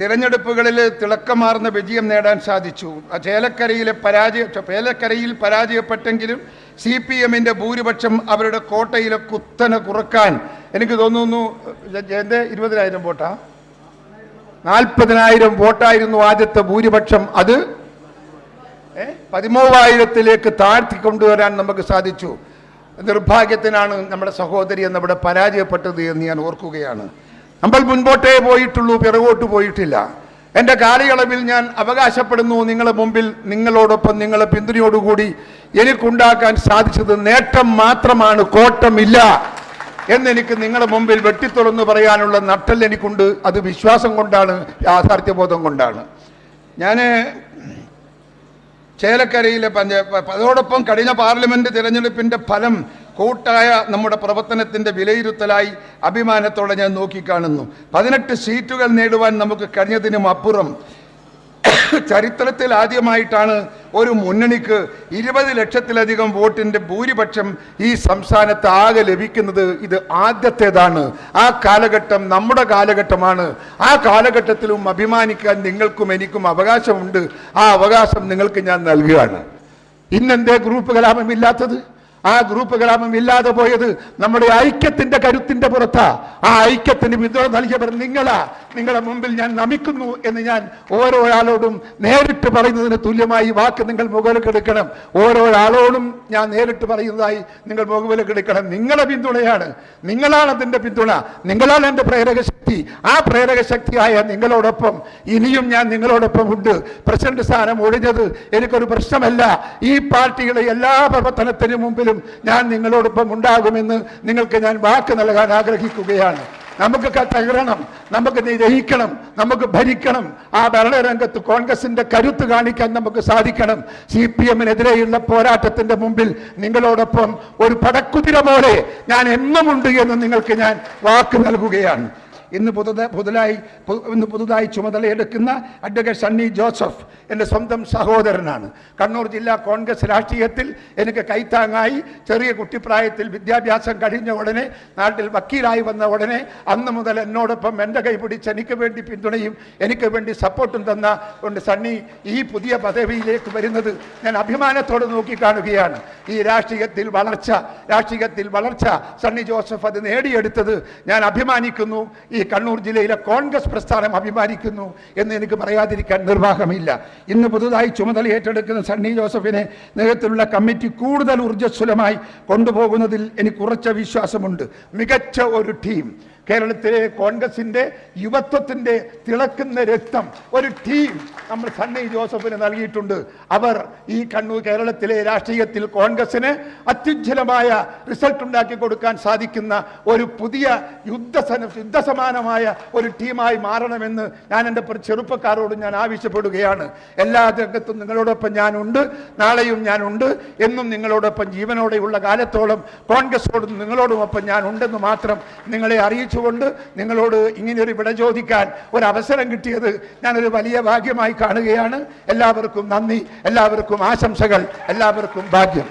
തിരഞ്ഞെടുപ്പുകളിൽ തിളക്കമാർന്ന വിജയം നേടാൻ സാധിച്ചു. ചേലക്കരയിലെ പരാജയ ചേലക്കരയിൽ പരാജയപ്പെട്ടെങ്കിലും സി പി എമ്മിന്റെ ഭൂരിപക്ഷം അവരുടെ കോട്ടയിലെ കുത്തനെ കുറയ്ക്കാൻ. എനിക്ക് തോന്നുന്നു എന്റെ ഇരുപതിനായിരം വോട്ടാ? നാൽപ്പതിനായിരം വോട്ടായിരുന്നു ആദ്യത്തെ ഭൂരിപക്ഷം. അത്? പതിമൂവായിരത്തിലേക്ക് താഴ്ത്തി കൊണ്ടുവരാൻ നമുക്ക് സാധിച്ചു. നിർഭാഗ്യത്തിനാണ് നമ്മുടെ സഹോദരി എന്നിവിടെ പരാജയപ്പെട്ടത് എന്ന് ഞാൻ ഓർക്കുകയാണ്. നമ്മൾ മുൻപോട്ടേ പോയിട്ടുള്ളൂ പിറകോട്ട് പോയിട്ടില്ല. എന്റെ കാലയളവിൽ ഞാൻ അവകാശപ്പെടുന്നു നിങ്ങളെ മുമ്പിൽ നിങ്ങളോടൊപ്പം നിങ്ങളെ പിന്തുണയോടുകൂടി എനിക്കുണ്ടാക്കാൻ സാധിച്ചത് നേട്ടം മാത്രമാണ് കോട്ടമില്ല എന്നെനിക്ക് നിങ്ങളുടെ മുമ്പിൽ വെട്ടിത്തുറന്ന് പറയാനുള്ള നട്ടൽ എനിക്കുണ്ട്. അത് വിശ്വാസം കൊണ്ടാണ് യാഥാർത്ഥ്യബോധം കൊണ്ടാണ്. ഞാൻ ചേലക്കരയിലെ പഞ്ചായത്ത് അതോടൊപ്പം കഴിഞ്ഞ പാർലമെന്റ് തിരഞ്ഞെടുപ്പിന്റെ ഫലം കൂട്ടായ നമ്മുടെ പ്രവർത്തനത്തിന്റെ വിലയിരുത്തലായി അഭിമാനത്തോടെ ഞാൻ നോക്കിക്കാണുന്നു. പതിനെട്ട് സീറ്റുകൾ നേടുവാൻ നമുക്ക് കഴിഞ്ഞതിനും അപ്പുറം ചരിത്രത്തിൽ ആദ്യമായിട്ടാണ് ഒരു മുന്നണിക്ക് ഇരുപത് ലക്ഷത്തിലധികം വോട്ടിന്റെ ഭൂരിപക്ഷം ഈ സംസ്ഥാനത്ത് ആകെ ലഭിക്കുന്നത്. ഇത് ആദ്യത്തേതാണ്. ആ കാലഘട്ടം നമ്മുടെ കാലഘട്ടമാണ്. ആ കാലഘട്ടത്തിലും അഭിമാനിക്കാൻ നിങ്ങൾക്കും എനിക്കും അവകാശമുണ്ട്. ആ അവകാശം നിങ്ങൾക്ക് ഞാൻ നൽകുകയാണ്. ഇന്നെന്തേ ഗ്രൂപ്പ് കലാപമില്ലാത്തത് ആ ഗ്രൂപ്പ് കലാപം ഇല്ലാതെ പോയത് നമ്മുടെ ഐക്യത്തിന്റെ കരുത്തിന്റെ പുറത്താ. ആ ഐക്യത്തിന് പിന്തുണ നൽകിയവർ നിങ്ങളാ. നിങ്ങളുടെ മുമ്പിൽ ഞാൻ നമിക്കുന്നു എന്ന് ഞാൻ ഓരോ ആളോടും നേരിട്ട് പറയുന്നതിന് തുല്യമായി വാക്ക് നിങ്ങൾ മുകളിലെടുക്കണം ഓരോ ആളോടും ഞാൻ നേരിട്ട് പറയുന്നതായി നിങ്ങൾ മുകളിലെടുക്കണം നിങ്ങളെ പിന്തുണയാണ്. നിങ്ങളാണ് അതിന്റെ പിന്തുണ. നിങ്ങളാണ് എന്റെ പ്രേരക ശക്തി. ആ പ്രേരക ശക്തിയായ നിങ്ങളോടൊപ്പം ഇനിയും ഞാൻ നിങ്ങളോടൊപ്പം ഉണ്ട്. പ്രസിഡന്റ് സ്ഥാനം ഒഴിഞ്ഞത് എനിക്കൊരു പ്രശ്നമല്ല. ഈ പാർട്ടിയുടെ എല്ലാ പ്രവർത്തനത്തിനു മുമ്പിലും ഞാൻ നിങ്ങളോടൊപ്പം ഉണ്ടാകുമെന്ന് നിങ്ങൾക്ക് ഞാൻ വാക്ക് നൽകാൻ ആഗ്രഹിക്കുകയാണ്. നമുക്ക് തകരണം നമുക്ക് ജയിക്കണം നമുക്ക് ഭരിക്കണം. ആ ഭരണരംഗത്ത് കോൺഗ്രസിന്റെ കരുത്ത് കാണിക്കാൻ നമുക്ക് സാധിക്കണം. സി പി എമ്മിനെതിരെയുള്ള പോരാട്ടത്തിന്റെ മുമ്പിൽ നിങ്ങളോടൊപ്പം ഒരു പടക്കുതിര പോലെ ഞാൻ എന്നുമുണ്ട് എന്ന് നിങ്ങൾക്ക് ഞാൻ വാക്ക് നൽകുകയാണ്. ഇന്ന് പുതുത പുതുതായി ഇന്ന് പുതുതായി ചുമതലയെടുക്കുന്ന അഡ്വക്കേറ്റ് സണ്ണി ജോസഫ് എന്റെ സ്വന്തം സഹോദരനാണ്. കണ്ണൂർ ജില്ലാ കോൺഗ്രസ് രാഷ്ട്രീയത്തിൽ എനിക്ക് കൈത്താങ്ങായി ചെറിയ കുട്ടിപ്രായത്തിൽ വിദ്യാഭ്യാസം കഴിഞ്ഞ ഉടനെ നാട്ടിൽ വക്കീലായി വന്ന ഉടനെ അന്ന് മുതൽ എന്നോടൊപ്പം എന്റെ കൈ പിടിച്ച് എനിക്ക് വേണ്ടി പിന്തുണയും എനിക്ക് വേണ്ടി സപ്പോർട്ടും തന്ന കൊണ്ട് സണ്ണി ഈ പുതിയ പദവിയിലേക്ക് വരുന്നത് ഞാൻ അഭിമാനത്തോടെ നോക്കിക്കാണുകയാണ്. ഈ രാഷ്ട്രീയത്തിൽ വളർച്ച രാഷ്ട്രീയത്തിൽ വളർച്ച സണ്ണി ജോസഫ് അത് നേടിയെടുത്തത് ഞാൻ അഭിമാനിക്കുന്നു. ഈ കണ്ണൂർ ജില്ലയിലെ കോൺഗ്രസ് പ്രസ്ഥാനം അഭിമാനിക്കുന്നു എന്ന് എനിക്ക് പറയാതിരിക്കാൻ നിർവാഹമില്ല. ഇന്ന് പുതുതായി ചുമതല ഏറ്റെടുക്കുന്ന സണ്ണി ജോസഫിനെ നേതൃത്വത്തിലുള്ള കമ്മിറ്റി കൂടുതൽ ഊർജസ്വലമായി കൊണ്ടുപോകുന്നതിൽ എനിക്ക് ഉറച്ച വിശ്വാസമുണ്ട്. മികച്ച ഒരു ടീം. കേരളത്തിലെ കോൺഗ്രസിന്റെ യുവത്വത്തിന്റെ തിളക്കുന്ന രക്തം ഒരു ടീം നമ്മൾ സണ്ണി ജോസഫിന് നൽകിയിട്ടുണ്ട്. അവർ ഈ കണ്ണൂർ കേരളത്തിലെ രാഷ്ട്രീയത്തിൽ കോൺഗ്രസിന് അത്യുജ്വലമായ റിസൾട്ട് ഉണ്ടാക്കി കൊടുക്കാൻ സാധിക്കുന്ന ഒരു പുതിയ യുദ്ധ യുദ്ധസമാനമായ ഒരു ടീമായി മാറണമെന്ന് ഞാൻ എന്റെ ചെറുപ്പക്കാരോട് ഞാൻ ആവശ്യപ്പെടുകയാണ്. എല്ലാ രംഗത്തും നിങ്ങളോടൊപ്പം ഞാനുണ്ട് നാളെയും ഞാനുണ്ട്. എന്നും നിങ്ങളോടൊപ്പം ജീവനോടെയുള്ള കാലത്തോളം കോൺഗ്രസോടും നിങ്ങളോടുമൊപ്പം ഞാനുണ്ടെന്ന് മാത്രം നിങ്ങളെ അറിയിച്ചുകൊണ്ട് നിങ്ങളോട് ഇങ്ങനെയൊരു വിട ചോദിക്കാൻ ഒരു അവസരം കിട്ടിയത് ഞാനൊരു വലിയ ഭാഗ്യമായി കാണുകയാണ്. എല്ലാവർക്കും നന്ദി എല്ലാവർക്കും ആശംസകൾ എല്ലാവർക്കും ഭാഗ്യം.